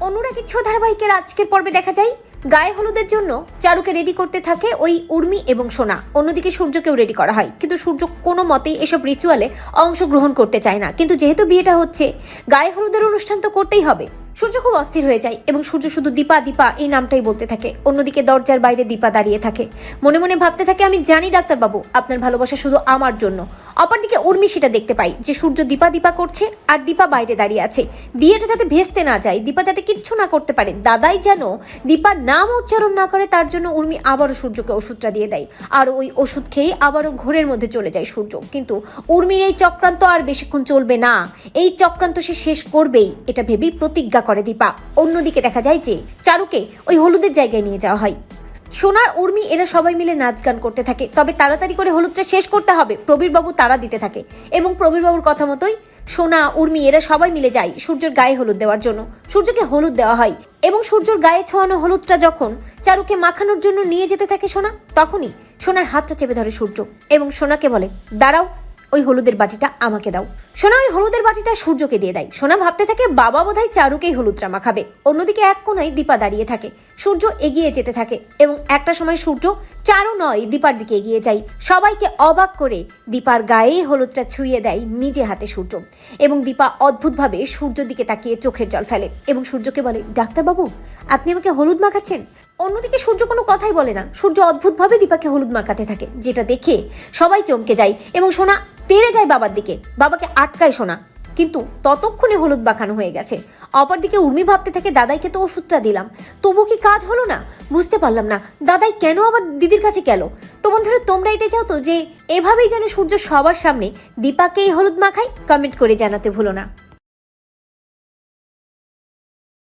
অনুরাগ ছ ধারাবাহিকের আজকের পর্বে দেখা যায়। গায়ে হলুদের জন্য চারুকে রেডি করতে থাকে ওই উর্মি এবং সোনা। অন্যদিকে সূর্যকেও রেডি করা হয়। কিন্তু সূর্য কোনো মতেই এসব রিচুয়ালে অংশগ্রহণ করতে চায় না। কিন্তু যেহেতু বিয়েটা হচ্ছে, গায়ে হলুদের অনুষ্ঠান তো করতেই হবে। সূর্য খুব অস্থির হয়ে যায় এবং সূর্য শুধু দীপা দীপা এই নামটাই বলতে থাকে। অন্যদিকে দরজার বাইরে দীপা দাঁড়িয়ে থাকে। মনে মনে ভাবতে থাকে, আমি জানি ডাক্তারবাবু, আপনার ভালোবাসা শুধু আমার জন্য। অপরদিকে উর্মি সেটা দেখতে পাই যে সূর্য দীপা দীপা করছে আর দীপা বাইরে দাঁড়িয়ে আছে। বিয়েটা যাতে ভেস্তে না যায়, দীপা যাতে কিচ্ছু না করতে পারে, দাদাই যেন দীপার নাম উচ্চারণ না করে তার জন্য উর্মি আবারও সূর্যকে ওষুধটা দিয়ে দেয়। আর ওই ওষুধ খেয়েই আবারও ঘোরের মধ্যে চলে যায় সূর্য। কিন্তু উর্মির এই চক্রান্ত আর বেশিক্ষণ চলবে না। এই চক্রান্ত সে শেষ করবেই, এটা ভেবেই প্রতিজ্ঞা করে দীপা। অন্যদিকে দেখা যায় যে চারুকে ওই হলুদের জায়গায় নিয়ে যাওয়া হয়। সোনার, উর্মি এরা সবাই মিলে নাচ গান করতে থাকে। তবে তাড়াতাড়ি করে হলুদটা শেষ করতে হবে। প্রবীরবাবু তারা দিতে থাকে। এবং প্রবীরবাবুর কথা মতোই সোনা, উর্মি এরা সবাই মিলে যায় সূর্যের গায়ে হলুদ দেওয়ার জন্য। সূর্যকে হলুদ দেওয়া হয়। এবং সূর্যের গায়ে ছোঁয়ানো হলুদটা যখন চারুকে মাখানোর জন্য নিয়ে যেতে থাকে সোনা, তখনই সোনার হাতটা চেপে ধরে সূর্য। এবং সোনাকে বলে, দাঁড়াও ওই হলুদের বাটিটা আমাকে দাও। সোনা, ওই হলুদের বাটিটা সূর্যকে দিয়ে দেয়। সোনা ভাবতে থাকে, বাবা বোধহয় চারুকেই হলুদটা মাখাবে অন্যদিকে এক কোনায় দীপা দাঁড়িয়ে থাকে। সূর্য এগিয়ে যেতে থাকে এবং একটা সময় সূর্য চারু নয়, দীপার দিকে এগিয়ে যায়। সবাইকে অবাক করে দীপার গায়ে হলুদটা ছুঁয়ে দেয় নিজে হাতে সূর্য এবং দীপা অদ্ভুতভাবে সূর্যর দিকে তাকিয়ে চোখের জল ফেলে এবং সূর্যকে বলে, ডাক্তারবাবু, আপনি আমাকে হলুদ মাখাচ্ছেন? অন্যদিকে সূর্য কোনো কথাই বলে না। সূর্য অদ্ভুতভাবে দীপাকে হলুদ মাখাতে থাকে, যেটা দেখে সবাই চমকে যায় এবং সোনা তেড়ে যায় বাবার দিকে। বাবাকে আটকায় শোনা কিন্তু ততক্ষণে হলুদ বাখানো হয়ে গেছে। অপরদিকে উর্মি ভাবতে থাকে, দাদাইকে তো ওষুধটা দিলাম। তবু কি কাজ হলো না? বুঝতে পারলাম না। দাদাই কেন আবার দিদির কাছে গেল? তো বন্ধুরা, তোমরা এটা চাও তো যে, এভাবেই যেন সূর্য সবার সামনে দীপাকে এই হলুদ মাখায়? কমেন্ট করে জানাতে ভুলো না।